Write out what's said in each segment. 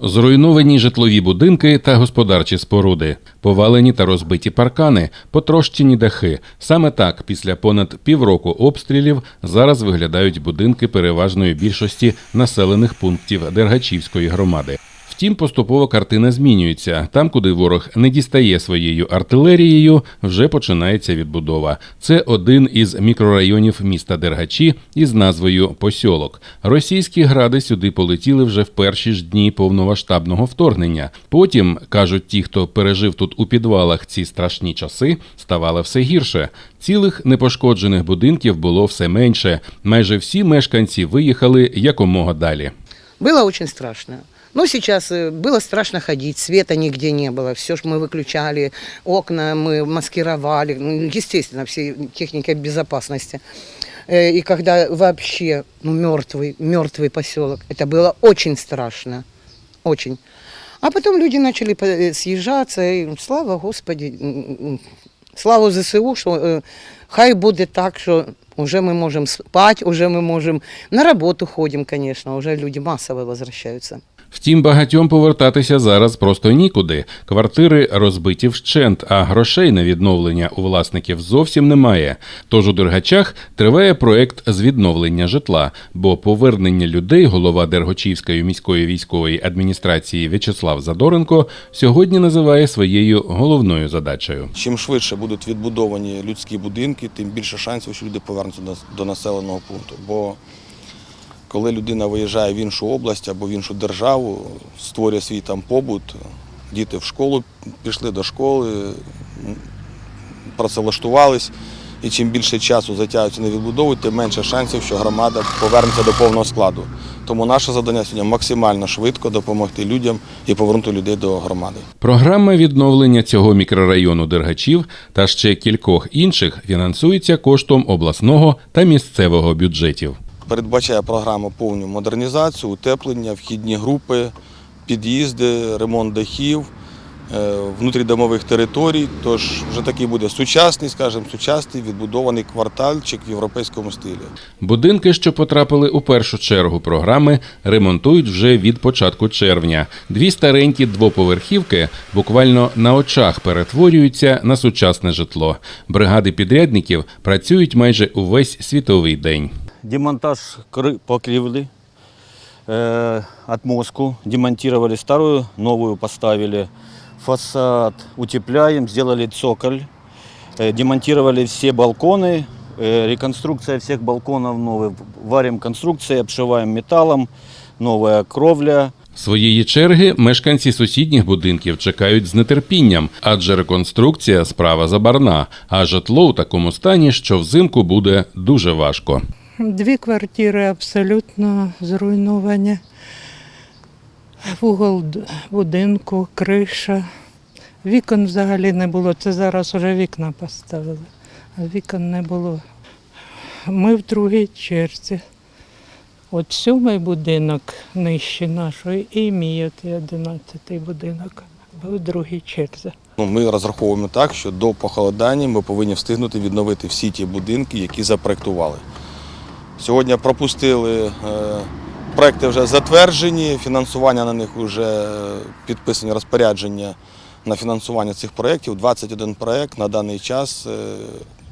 Зруйновані житлові будинки та господарчі споруди, повалені та розбиті паркани, потрощені дахи. Саме так, після понад півроку обстрілів, зараз виглядають будинки переважної більшості населених пунктів Дергачівської громади. Втім, поступово картина змінюється. Там, куди ворог не дістає своєю артилерією, вже починається відбудова. Це один із мікрорайонів міста Дергачі із назвою Посьолок. Російські гради сюди полетіли вже в перші ж дні повномасштабного вторгнення. Потім кажуть ті, хто пережив тут у підвалах ці страшні часи, ставало все гірше. Цілих непошкоджених будинків було все менше. Майже всі мешканці виїхали якомога далі. Было очень страшно. Но сейчас э, было страшно ходить, света нигде не было. Все ж мы выключали, окна мы маскировали, ну, естественно, все техники безопасности. Э, И когда вообще ну, мертвый, мертвый поселок, это было очень страшно, очень. А потом люди начали э, съезжаться, и слава Господи, слава ЗСУ, що хай буде так, що вже ми можемо спати, вже ми можемо на роботу ходимо, звісно, вже люди масово возвращаються. Втім, багатьом повертатися зараз просто нікуди. Квартири розбиті вщент, а грошей на відновлення у власників зовсім немає. Тож у Дергачах триває проект з відновлення житла, бо повернення людей голова Дергочівської міської військової адміністрації В'ячеслав Задоренко сьогодні називає своєю головною задачею. Чим швидше будуть відбудовані людські будинки, тим більше шансів, що люди повернуться до, населеного пункту. Бо коли людина виїжджає в іншу область або в іншу державу, створює свій там побут, діти в школу пішли до школи, працевлаштувались, і чим більше часу затягується на відбудову, тим менше шансів, що громада повернеться до повного складу. Тому наше завдання сьогодні максимально швидко допомогти людям і повернути людей до громади. Програма відновлення цього мікрорайону Дергачів та ще кількох інших фінансується коштом обласного та місцевого бюджетів. Передбачає програма повну модернізацію, утеплення, вхідні групи, під'їзди, ремонт дахів, е, внутрідомових територій. Тож вже такий буде сучасний, скажімо, сучасний відбудований квартальчик в європейському стилі. Будинки, що потрапили у першу чергу програми, ремонтують вже від початку червня. Дві старенькі двоповерхівки буквально на очах перетворюються на сучасне житло. Бригади підрядників працюють майже увесь світовий день демонтаж кры- покрывли, э, отмостку, демонтировали старую, новую поставили, фасад утепляем, сделали цоколь, э, демонтировали все балконы, э, реконструкция всех балконов новая, варим конструкции, обшиваем металлом, новая кровля, Своєї черги мешканці сусідніх будинків чекають з нетерпінням, адже реконструкція справа забарна, а житло у такому стані, що взимку буде дуже важко. Дві квартири абсолютно зруйновані. Вугол будинку, криша. Вікон взагалі не було. Це зараз вже вікна поставили, а вікон не було. Ми в другій черзі. От сьомий будинок нижче нашої і мій одинадцятий будинок. в другій черзі. Ну, ми розраховуємо так, що до похолодання ми повинні встигнути відновити всі ті будинки, які запроектували. Сьогодні пропустили, е, проекти вже затверджені, фінансування на них вже підписані розпорядження на фінансування цих проєктів. 21 проєкт на даний час е,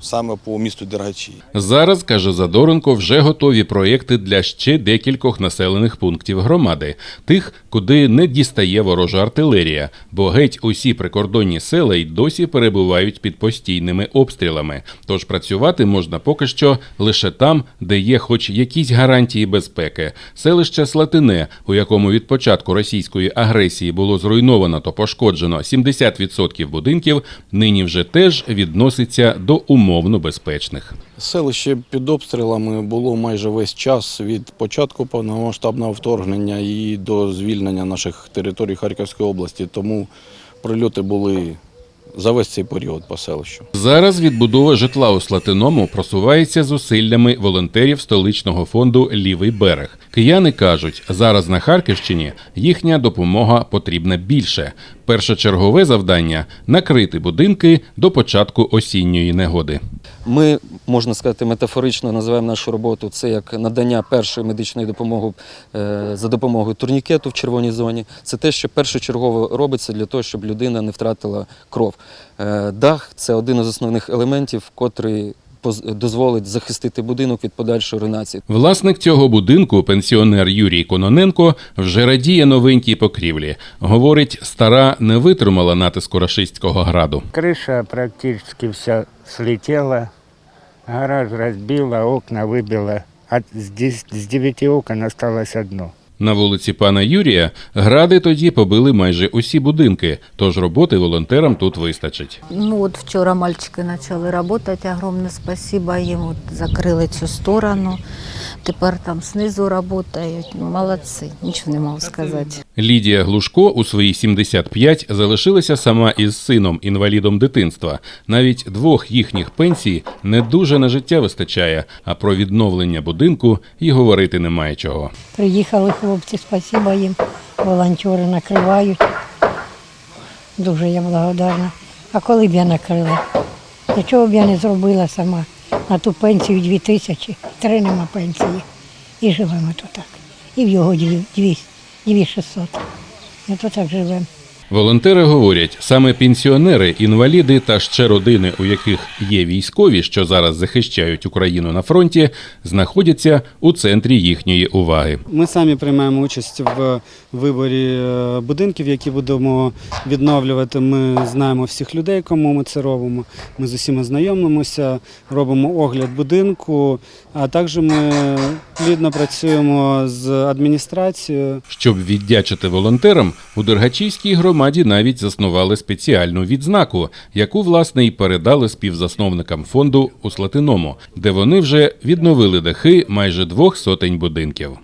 саме по місту Дергачі. Зараз, каже Задоренко, вже готові проєкти для ще декількох населених пунктів громади, тих, куди не дістає ворожа артилерія, бо геть усі прикордонні села й досі перебувають під постійними обстрілами. Тож працювати можна поки що лише там, де є хоч якісь гарантії безпеки. Селище Слатине, у якому від початку російської агресії було зруйновано та пошкоджено 70% будинків, нині вже теж відноситься до умовно безпечних. Селище під обстрілами було майже весь час від початку повномасштабного вторгнення і до звільнення наших територій Харківської області. Тому прильоти були за весь цей період по селищу. Зараз відбудова житла у Слатиному просувається зусиллями волонтерів столичного фонду Лівий берег. Кияни кажуть, зараз на Харківщині їхня допомога потрібна більше. Першочергове завдання накрити будинки до початку осінньої негоди. Ми, можна сказати, метафорично називаємо нашу роботу це як надання першої медичної допомоги е, за допомогою турнікету в червоній зоні. Це те, що першочергово робиться для того, щоб людина не втратила кров. Е, Дах це один із основних елементів, котрий дозволить захистити будинок від подальшої руйнації. Власник цього будинку, пенсіонер Юрій Кононенко, вже радіє новенькій покрівлі. Говорить, стара не витримала натиску рашистського граду. Крыша практически вся слетела, гараж разбила, окна с, дес- с девяти окон осталось одно. На вулиці пана Юрія гради тоді побили майже усі будинки, тож роботи волонтерам тут вистачить. Ну от вчора мальчики почали працювати, огромне спасибо їм. От закрили цю сторону. Тепер там знизу працюють. Ну, молодці, нічого не можу сказати. Лідія Глушко у свої 75 залишилася сама із сином, інвалідом дитинства. Навіть двох їхніх пенсій не дуже на життя вистачає, а про відновлення будинку й говорити немає чого. Приїхали хлопці, спасибо їм. Волонтери накривають. Дуже я благодарна. А коли б я накрила? Нічого б я не зробила сама. На ту пенсію дві тисячі, три нема пенсії. І живемо то так. І в його дві, дві, дві шістсот. І то так живемо. Волонтери говорять, саме пенсіонери, інваліди та ще родини, у яких є військові, що зараз захищають Україну на фронті, знаходяться у центрі їхньої уваги. Ми самі приймаємо участь в виборі е, будинків, які будемо відновлювати. Ми знаємо всіх людей, кому ми це робимо. Ми з усіма знайомимося, робимо огляд будинку, а також ми плідно працюємо з адміністрацією. Щоб віддячити волонтерам, у Дергачівській громаді навіть заснували спеціальну відзнаку, яку власне й передали співзасновникам фонду у Слатиному, де вони вже відновили дахи майже двох сотень будинків.